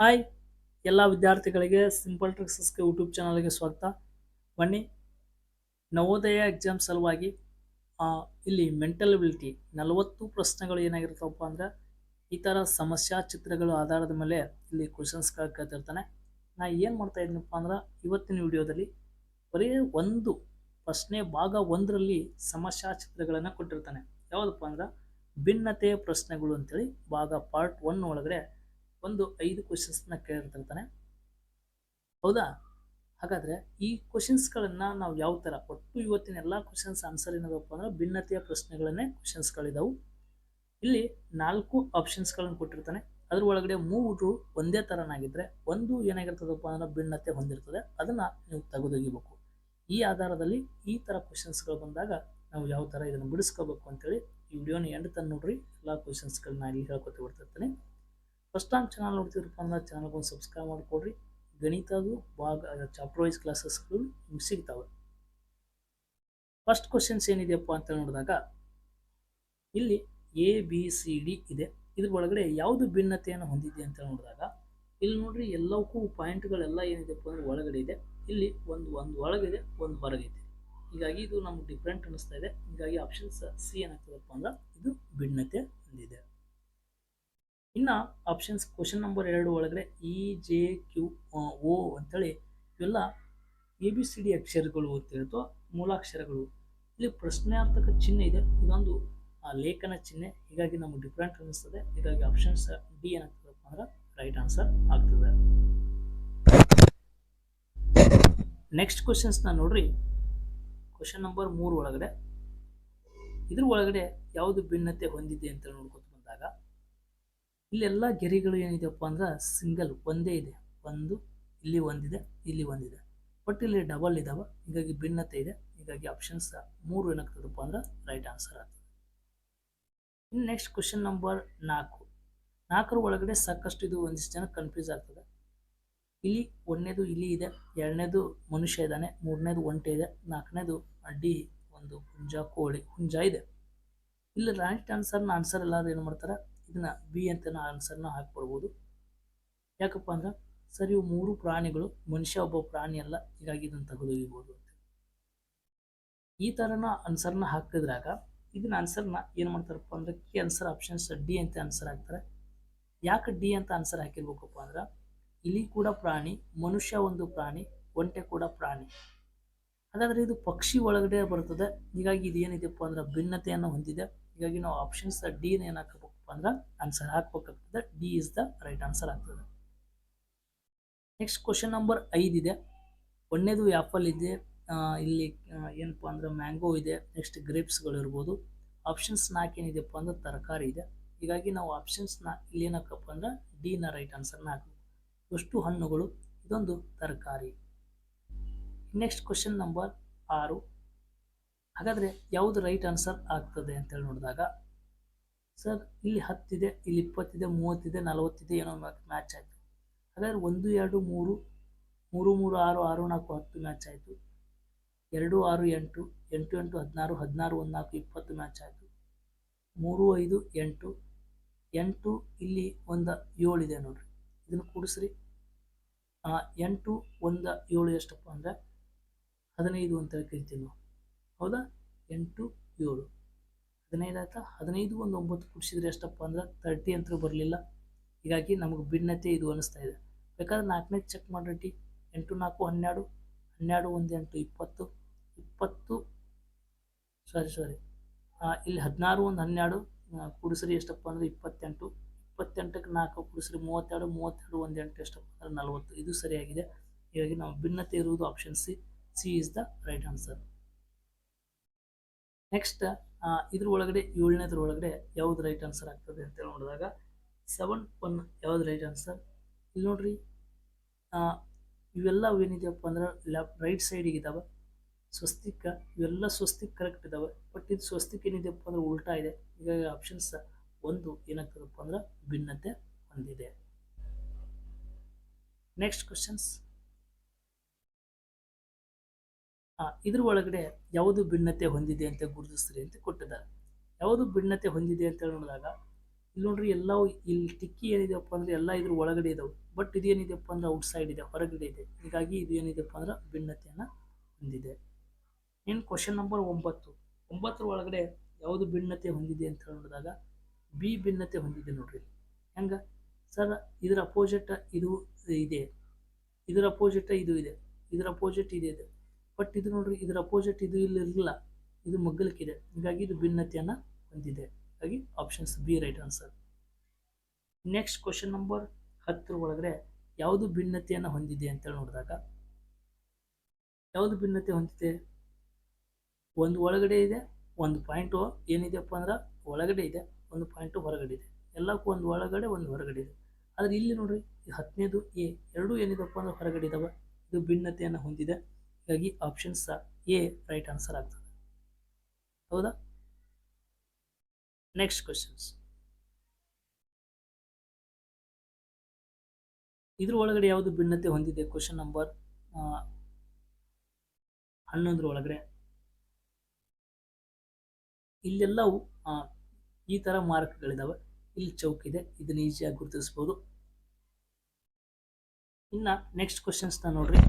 Hi, ಎಲ್ಲ ವಿದ್ಯಾರ್ಥಿಗಳಿಗೆ simple ಟ್ರಿಕ್ಸಸ್ಗೆ YouTube ಚಾನಲ್ಗೆ ಸ್ವಾಗತ. ಬನ್ನಿ, ನವೋದಯ ಎಕ್ಸಾಮ್ ಸಲುವಾಗಿ ಇಲ್ಲಿ ಮೆಂಟಲ್ ಅಬಿಲಿಟಿ ನಲವತ್ತು ಪ್ರಶ್ನೆಗಳು ಏನಾಗಿರ್ತಾವಪ್ಪ ಅಂದ್ರೆ, ಈ ಥರ ಸಮಸ್ಯಾ ಚಿತ್ರಗಳ ಆಧಾರದ ಮೇಲೆ ಇಲ್ಲಿ ಕ್ವಶನ್ಸ್ಗಳು ಕೇಳ್ತಿರ್ತಾನೆ. ನಾ ಏನು ಮಾಡ್ತಾ ಇದ್ದೀನಪ್ಪ ಅಂದ್ರೆ, ಇವತ್ತಿನ ವಿಡಿಯೋದಲ್ಲಿ ಬರೀ ಒಂದು ಪ್ರಶ್ನೆ ಭಾಗ ಒಂದರಲ್ಲಿ ಸಮಸ್ಯಾ ಚಿತ್ರಗಳನ್ನು ಕೊಟ್ಟಿರ್ತಾನೆ. ಯಾವುದಪ್ಪ ಅಂದ್ರೆ, ಭಿನ್ನತೆಯ ಪ್ರಶ್ನೆಗಳು ಅಂತೇಳಿ ಭಾಗ ಪಾರ್ಟ್ ಒನ್ ಒಳಗಡೆ ಒಂದು ಐದು ಕ್ವಶನ್ಸ್ನ ಕೇಳಿರ್ತಿರ್ತಾನೆ. ಹೌದಾ? ಹಾಗಾದರೆ ಈ ಕ್ವಶನ್ಸ್ಗಳನ್ನು ನಾವು ಯಾವ ಥರ ಒಟ್ಟು ಇವತ್ತಿನ ಎಲ್ಲ ಕ್ವಶನ್ಸ್ ಆನ್ಸರ್ ಏನದಪ್ಪ ಅಂದ್ರೆ ಭಿನ್ನತೆಯ ಪ್ರಶ್ನೆಗಳನ್ನೇ ಕ್ವಶನ್ಸ್ಗಳಿದಾವು ಇಲ್ಲಿ ನಾಲ್ಕು ಆಪ್ಷನ್ಸ್ಗಳನ್ನು ಕೊಟ್ಟಿರ್ತಾನೆ. ಅದ್ರ ಒಳಗಡೆ ಮೂರು ಒಂದೇ ಥರನಾಗಿದ್ದರೆ ಒಂದು ಏನಾಗಿರ್ತದಪ್ಪ ಅಂದ್ರೆ ಭಿನ್ನತೆ ಹೊಂದಿರ್ತದೆ. ಅದನ್ನು ನೀವು ತೆಗೆದೊಗಿಬೇಕು. ಈ ಆಧಾರದಲ್ಲಿ ಈ ಥರ ಕ್ವಶನ್ಸ್ಗಳು ಬಂದಾಗ ನಾವು ಯಾವ ಥರ ಇದನ್ನು ಬಿಡಿಸ್ಕೋಬೇಕು ಅಂತೇಳಿ ಈ ವಿಡಿಯೋನ ಎಂಡ್ ತಂದು ನೋಡ್ರಿ. ಎಲ್ಲ ಕ್ವಶನ್ಸ್ಗಳನ್ನ ಇಲ್ಲಿ ಹೇಳ್ಕೊತ ಫಸ್ಟ್ ಟೈಮ್ ಚಾನಲ್ ನೋಡ್ತಿದ್ರಪ್ಪ ಅಂದ್ರೆ ಚಾನಲ್ಗೆ ಒಂದು ಸಬ್ಸ್ಕ್ರೈಬ್ ಮಾಡಿಕೊಡ್ರಿ. ಗಣಿತದು ಭಾಗ ಚಾಪ್ಟರ್ ವೈಸ್ ಕ್ಲಾಸಸ್ಗಳು ನಿಮ್ಗೆ ಸಿಗ್ತಾವೆ. ಫಸ್ಟ್ ಕ್ವಶನ್ಸ್ ಏನಿದೆಯಪ್ಪ ಅಂತ ನೋಡಿದಾಗ, ಇಲ್ಲಿ ಎ ಬಿ ಸಿ ಡಿ ಇದೆ. ಇದ್ರ ಒಳಗಡೆ ಯಾವುದು ಭಿನ್ನತೆಯನ್ನು ಹೊಂದಿದೆ ಅಂತ ನೋಡಿದಾಗ, ಇಲ್ಲಿ ನೋಡ್ರಿ ಎಲ್ಲವಕ್ಕೂ ಪಾಯಿಂಟ್ಗಳೆಲ್ಲ ಏನಿದೆಪ್ಪ ಅಂದ್ರೆ ಒಳಗಡೆ ಇದೆ. ಇಲ್ಲಿ ಒಂದು ಒಂದು ಒಳಗಿದೆ, ಒಂದು ಹೊರಗಿದೆ. ಹೀಗಾಗಿ ಇದು ನಮ್ಗೆ ಡಿಫ್ರೆಂಟ್ ಅನ್ನಿಸ್ತಾ ಇದೆ. ಹೀಗಾಗಿ ಆಪ್ಷನ್ಸ್ ಸಿ ಏನಾಗ್ತದಪ್ಪ ಅಂದ್ರೆ ಇದು ಭಿನ್ನತೆ ಹೊಂದಿದೆ. ಇನ್ನ ಆಪ್ಷನ್ಸ್ ಕ್ವಶನ್ ನಂಬರ್ ಎರಡು ಒಳಗಡೆ ಇ ಜೆ ಕ್ಯೂ ಓ ಅಂತೇಳಿ ಇವೆಲ್ಲ ಎ ಬಿ ಸಿ ಡಿ ಅಕ್ಷರಗಳು ಅಂತ ಮೂಲಾಕ್ಷರಗಳು. ಇಲ್ಲಿ ಪ್ರಶ್ನಾರ್ಥಕ ಚಿಹ್ನೆ ಇದೆ. ಇದೊಂದು ಲೇಖನ ಚಿಹ್ನೆ. ಹೀಗಾಗಿ ನಮಗೆ ಡಿಫ್ರೆಂಟ್ ಅನ್ನಿಸ್ತದೆ. ಹೀಗಾಗಿ ಆಪ್ಷನ್ಸ್ ಡಿ ಏನಾಗ್ತದಪ್ಪ ಅಂದ್ರೆ ರೈಟ್ ಆನ್ಸರ್ ಆಗ್ತದೆ. ನೆಕ್ಸ್ಟ್ ಕ್ವಶನ್ಸ್ನ ನೋಡ್ರಿ. ಕ್ವಶನ್ ನಂಬರ್ ಮೂರು ಒಳಗಡೆ. ಇದ್ರ ಒಳಗಡೆ ಯಾವುದು ಭಿನ್ನತೆ ಹೊಂದಿದೆ ಅಂತ ನೋಡ್ಕೊತ ಇಲ್ಲೆಲ್ಲ ಗೆರೆಗಳು ಏನಿದೆಯಪ್ಪ ಅಂದ್ರೆ ಸಿಂಗಲ್ ಒಂದೇ ಇದೆ. ಒಂದು, ಇಲ್ಲಿ ಒಂದಿದೆ ಇಲ್ಲಿ ಒಂದಿದೆ. ಬಟ್ ಇಲ್ಲಿ ಡಬಲ್ ಇದಾವೆ. ಹೀಗಾಗಿ ಭಿನ್ನತೆ ಇದೆ. ಹೀಗಾಗಿ ಆಪ್ಷನ್ಸ್ ಮೂರು ಏನಾಗ್ತದಪ್ಪ ಅಂದ್ರೆ ರೈಟ್ ಆನ್ಸರ್ ಆಗ್ತದೆ. ಇನ್ನು ನೆಕ್ಸ್ಟ್ ಕ್ವಶನ್ ನಂಬರ್ ನಾಲ್ಕು. ನಾಲ್ಕರ ಒಳಗಡೆ ಸಾಕಷ್ಟು ಇದು ಒಂದಿಷ್ಟು ಜನ ಕನ್ಫ್ಯೂಸ್ ಆಗ್ತದೆ. ಇಲ್ಲಿ ಒಂದನೇದು ಇಲ್ಲಿ ಇದೆ, ಎರಡನೇದು ಮನುಷ್ಯ ಇದ್ದಾನೆ, ಮೂರನೇದು ಒಂಟೆ ಇದೆ, ನಾಲ್ಕನೇದು ಅಡ್ಡಿ ಒಂದು ಹುಂಜ ಕೋಳಿ, ಹುಂಜ ಇದೆ. ಇಲ್ಲಿ ರೈಟ್ ಆನ್ಸರ್ನ ಆನ್ಸರ್ ಎಲ್ಲರೂ ಏನು ಮಾಡ್ತಾರೆ? ಇದನ್ನ ಬಿ ಅಂತ ಆನ್ಸರ್ನ ಹಾಕ್ಬಿಡ್ಬೋದು ಯಾಕಪ್ಪ ಅಂದ್ರೆ ಸರ್ ಇವು ಮೂರು ಪ್ರಾಣಿಗಳು ಮನುಷ್ಯ ಒಬ್ಬ ಪ್ರಾಣಿ ಅಲ್ಲ, ಹೀಗಾಗಿ ಇದನ್ನು ತೆಗೆದೊಗಿಬೋದು ಅಂತ. ಈ ಥರನ ಆನ್ಸರ್ನ ಹಾಕಿದ್ರಾಗ ಇದನ್ನ ಆನ್ಸರ್ನ ಏನು ಮಾಡ್ತಾರಪ್ಪ ಅಂದ್ರೆ ಕಿ ಆನ್ಸರ್ ಆಪ್ಷನ್ಸ್ ಡಿ ಅಂತ ಆನ್ಸರ್ ಹಾಕ್ತಾರೆ. ಯಾಕೆ ಡಿ ಅಂತ ಆನ್ಸರ್ ಹಾಕಿರ್ಬೇಕಪ್ಪ ಅಂದ್ರೆ ಇಲಿ ಕೂಡ ಪ್ರಾಣಿ, ಮನುಷ್ಯ ಒಂದು ಪ್ರಾಣಿ, ಒಂಟೆ ಕೂಡ ಪ್ರಾಣಿ. ಹಾಗಾದ್ರೆ ಇದು ಪಕ್ಷಿ ಒಳಗಡೆ ಬರ್ತದೆ. ಹೀಗಾಗಿ ಇದು ಏನಿದೆಪ್ಪ ಅಂದ್ರೆ ಭಿನ್ನತೆಯನ್ನು ಹೊಂದಿದೆ. ಹೀಗಾಗಿ ನಾವು ಆಪ್ಷನ್ಸ್ ಡಿ ಏನು ಅಂದ್ರೆ answer ಹಾಕ್ಬೇಕಾಗ್ತದೆ. D is the right answer ಆಗ್ತದೆ. ನೆಕ್ಸ್ಟ್ ಕ್ವಶನ್ ನಂಬರ್ ಐದಿದೆ ಒಂದನೇದು ಆ್ಯಪಲ್ ಇದೆ. ಇಲ್ಲಿ ಏನಪ್ಪ ಅಂದ್ರೆ ಮ್ಯಾಂಗೋ ಇದೆ. ನೆಕ್ಸ್ಟ್ ಗ್ರೇಪ್ಸ್ಗಳಿರ್ಬೋದು ಆಪ್ಷನ್ಸ್ ನಾಲ್ಕು ಏನಿದೆಪ್ಪ ಅಂದ್ರೆ ತರಕಾರಿ ಇದೆ. ಹೀಗಾಗಿ ನಾವು ಆಪ್ಷನ್ಸ್ನ ಇಲ್ಲಿ ಏನಕ್ಕಪ್ಪ ಅಂದ್ರೆ ಡಿನ ರೈಟ್ ಆನ್ಸರ್ನ ಹಾಕಬೇಕು. ಎಷ್ಟು ಹಣ್ಣುಗಳು, ಇದೊಂದು ತರಕಾರಿ. ನೆಕ್ಸ್ಟ್ ಕ್ವಶನ್ ನಂಬರ್ ಆರು. ಹಾಗಾದರೆ ಯಾವುದು ರೈಟ್ ಆನ್ಸರ್ ಆಗ್ತದೆ ಅಂತೇಳಿ ನೋಡಿದಾಗ ಸರ್, ಇಲ್ಲಿ ಹತ್ತಿದೆ, ಇಲ್ಲಿ ಇಪ್ಪತ್ತಿದೆ, ಮೂವತ್ತಿದೆ, ನಲವತ್ತಿದೆ, ಏನೋ ಮ್ಯಾಚ್ ಆಯಿತು. ಹಾಗಾದ್ರೆ ಒಂದು, ಎರಡು, ಮೂರು ಮೂರು ಮೂರು, ಆರು ಆರು, ನಾಲ್ಕು, ಹತ್ತು ಮ್ಯಾಚ್ ಆಯಿತು. ಎರಡು, ಆರು, ಎಂಟು ಎಂಟು ಎಂಟು, ಹದಿನಾರು ಹದಿನಾರು, ಒಂದು, ನಾಲ್ಕು, ಇಪ್ಪತ್ತು ಮ್ಯಾಚ್ ಆಯಿತು. ಮೂರು, ಐದು, ಎಂಟು ಎಂಟು, ಇಲ್ಲಿ ಒಂದು ಏಳಿದೆ ನೋಡಿರಿ. ಇದನ್ನು ಕೂಡಿಸ್ರಿ. ಎಂಟು, ಒಂದು, ಏಳು ಎಷ್ಟಪ್ಪ ಅಂದರೆ ಹದಿನೈದು ಅಂತ ಕರಿತೀವಿ ನಾವು. ಹೌದಾ? ಎಂಟು, ಏಳು. ಹದಿನೈದು ಆಯಿತಾ? ಹದಿನೈದು ಒಂದು ಒಂಬತ್ತು ಕೂಡಿಸಿದ್ರೆ ಎಷ್ಟಪ್ಪ ಅಂದ್ರೆ ತರ್ಟಿ ಅಂತ ಬರಲಿಲ್ಲ. ಹೀಗಾಗಿ ನಮಗೆ ಭಿನ್ನತೆ ಇದು ಅನಿಸ್ತಾ ಇದೆ. ಬೇಕಾದ್ರೆ ನಾಲ್ಕನೇ ಚೆಕ್ ಮಾಡಿರಿ ಎಂಟು, ನಾಲ್ಕು, ಹನ್ನೆರಡು ಹನ್ನೆರಡು, ಒಂದು, ಎಂಟು, ಇಪ್ಪತ್ತು ಇಪ್ಪತ್ತು ಸಾರಿ ಸಾರಿ ಇಲ್ಲಿ ಹದಿನಾರು, ಒಂದು, ಹನ್ನೆರಡು ಕುಡಿಸ್ರಿ ಎಷ್ಟಪ್ಪ ಅಂದರೆ ಇಪ್ಪತ್ತೆಂಟು. ಇಪ್ಪತ್ತೆಂಟಕ್ಕೆ ನಾಲ್ಕು ಕುಡಿಸ್ರಿ ಮೂವತ್ತೆರಡು ಮೂವತ್ತೆರಡು, ಒಂದು, ಎಂಟು ಎಷ್ಟಪ್ಪ ಅಂದರೆ ನಲವತ್ತು. ಇದು ಸರಿಯಾಗಿದೆ. ಹೀಗಾಗಿ ನಾವು ಭಿನ್ನತೆ ಇರುವುದು option C C is the right answer next ಇದ್ರ ಒಳಗಡೆ ಏಳನೇದ್ರ ಒಳಗಡೆ ಯಾವ್ದು ರೈಟ್ ಆನ್ಸರ್ ಆಗ್ತದೆ ಅಂತ ನೋಡಿದಾಗ ಸೆವೆನ್ ಒನ್ ಯಾವ್ದು ರೈಟ್ ಆನ್ಸರ್ ಇಲ್ಲಿ ನೋಡ್ರಿ ಇವೆಲ್ಲ ಏನಿದೆಯಪ್ಪ ಅಂದ್ರೆ ಲೆಫ್ಟ್ ರೈಟ್ ಸೈಡಿಗೆ ಇದಾವೆ. ಸ್ವಸ್ತಿಕ, ಇವೆಲ್ಲ ಸ್ವಸ್ತಿಕ್ ಕರೆಕ್ಟ್ ಇದಾವೆ. ಬಟ್ ಇದು ಸ್ವಸ್ತಿಕ್ ಏನಿದೆಯಪ್ಪ ಅಂದ್ರೆ ಉಲ್ಟಾ ಇದೆ. ಹೀಗಾಗಿ ಆಪ್ಷನ್ಸ್ ಒಂದು ಏನಾಗ್ತದಪ್ಪ ಅಂದ್ರೆ ಭಿನ್ನತೆ ಹೊಂದಿದೆ. ನೆಕ್ಸ್ಟ್ ಕ್ವಶನ್ಸ್ ಇದ್ರ ಒಳಗಡೆ ಯಾವುದು ಭಿನ್ನತೆ ಹೊಂದಿದೆ ಅಂತ ಗುರುತಿಸ್ರಿ ಅಂತ ಕೊಟ್ಟಿದ್ದಾರೆ. ಯಾವುದು ಭಿನ್ನತೆ ಹೊಂದಿದೆ ಅಂತ ನೋಡಿದಾಗ, ಇಲ್ಲಿ ನೋಡ್ರಿ ಎಲ್ಲವೂ ಇಲ್ಲಿ ಟಿಕ್ಕಿ ಏನಿದೆಯಪ್ಪ ಅಂದರೆ ಎಲ್ಲ ಇದ್ರ ಒಳಗಡೆ ಇದಾವೆ. ಬಟ್ ಇದು ಏನಿದೆಯಪ್ಪ ಅಂದ್ರೆ ಔಟ್ ಸೈಡ್ ಇದೆ, ಹೊರಗಡೆ ಇದೆ. ಹೀಗಾಗಿ ಇದು ಏನಿದೆಯಪ್ಪ ಅಂದ್ರೆ ಭಿನ್ನತೆಯನ್ನು ಹೊಂದಿದೆ. ಇನ್ನು ಕ್ವಶನ್ ನಂಬರ್ ಒಂಬತ್ತು. ಒಂಬತ್ತರ ಒಳಗಡೆ ಯಾವುದು ಭಿನ್ನತೆ ಹೊಂದಿದೆ ಅಂತ ನೋಡಿದಾಗ ಬಿ ಭಿನ್ನತೆ ಹೊಂದಿದೆ ನೋಡ್ರಿ ಹೆಂಗೆ? ಸರ್, ಇದರ ಅಪೋಸಿಟ್ ಇದು ಇದೆ. ಇದರ ಅಪೋಸಿಟ್ ಇದು ಇದೆ. ಇದರ ಅಪೋಸಿಟ್ ಇದೆ ಇದೆ. ಬಟ್ ಇದು ನೋಡ್ರಿ, ಇದರ ಅಪೋಸಿಟ್ ಇದು ಇಲ್ಲಿ ಇರಲಿಲ್ಲ. ಇದು ಮಗ್ಗಲಕ್ಕಿದೆ. ಹೀಗಾಗಿ ಇದು ಭಿನ್ನತೆಯನ್ನು ಹೊಂದಿದೆ. ಹಾಗಾಗಿ options B right answer next question number ಹತ್ತರ ಒಳಗಡೆ ಯಾವುದು ಭಿನ್ನತೆಯನ್ನು ಹೊಂದಿದೆ ಅಂತೇಳಿ ನೋಡಿದಾಗ, ಯಾವುದು ಭಿನ್ನತೆ ಹೊಂದಿದೆ? ಒಂದು ಒಳಗಡೆ ಇದೆ, ಒಂದು ಪಾಯಿಂಟು ಏನಿದೆಯಪ್ಪ ಅಂದ್ರೆ ಒಳಗಡೆ ಇದೆ, ಒಂದು ಪಾಯಿಂಟು ಹೊರಗಡೆ ಇದೆ. ಎಲ್ಲಕ್ಕೂ ಒಂದು ಒಳಗಡೆ, ಒಂದು ಹೊರಗಡೆ ಇದೆ. ಆದರೆ ಇಲ್ಲಿ ನೋಡ್ರಿ ಹತ್ತನೇದು ಎ ಎರಡೂ ಏನಿದೆಪ್ಪ ಅಂದ್ರೆ ಹೊರಗಡೆ ಇದಾವೆ. ಇದು ಭಿನ್ನತೆಯನ್ನು ಹೊಂದಿದೆ. ಹೀಗಾಗಿ ಆಪ್ಷನ್ಸ್ ಎ ರೈಟ್ ಆನ್ಸರ್ ಆಗ್ತದೆ. ಹೌದಾ? ನೆಕ್ಸ್ಟ್ ಕ್ವಶನ್ಸ್ ಇದ್ರ ಒಳಗಡೆ ಯಾವುದು ಭಿನ್ನತೆ ಹೊಂದಿದೆ? ಕ್ವಶನ್ ನಂಬರ್ ಹನ್ನೊಂದರ ಒಳಗಡೆ ಇಲ್ಲೆಲ್ಲವೂ ಈ ಥರ ಮಾರ್ಕ್ಗಳಿದಾವೆ. ಇಲ್ಲಿ ಚೌಕ್ ಇದೆ. ಇದನ್ನ ಈಸಿಯಾಗಿ ಗುರುತಿಸ್ಬೋದು. ಇನ್ನು ನೆಕ್ಸ್ಟ್ ಕ್ವಶನ್ಸ್ನ ನೋಡ್ರಿ.